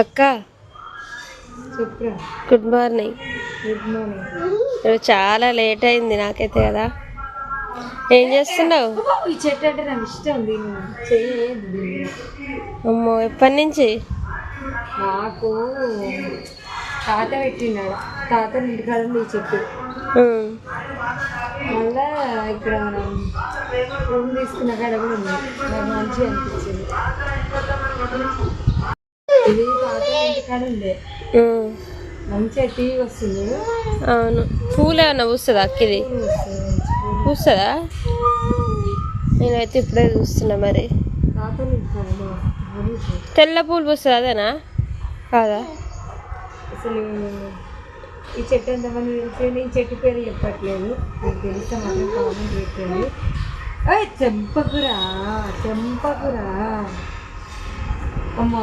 అక్క. Good morning good morning ఈరోజు చాలా లేట్ అయింది నాకైతే కదా. ఏం చేస్తున్నావు? ఈ చెట్టు అంటే నాకు ఇష్టం అమ్మో ఎప్పటి నుంచి? నాకు తాత పెట్టినాడు. తాత ఇంటికాడ ఉంది ఈ చెట్టు. మళ్ళా ఇక్కడ రూమ్ తీసుకున్న కాడ కూడా ఉంది. నాకు మంచిగా అనిపించింది. ఇది తాత ఇంటికాడ ఉండే ఉమ్. మంచిగా టీవీ వస్తుంది. అవును. పూలు ఏమన్నా పూస్తుందా అక్కిది. పూస్తుందా? నేనైతే ఇప్పుడే చూస్తున్నా మరి. తెల్ల పూలు పూస్తుంది అదేనా? కాదా? అసలు ఈ చెట్టు ఎంతమంది తెలిసింది ఈ చెట్టు పేరు చెప్పట్లేదు. మీకు తెలిస్తే మాత్రం కామెంట్ పెట్టండి. చెంపకురా చెంపకురా. అమ్మా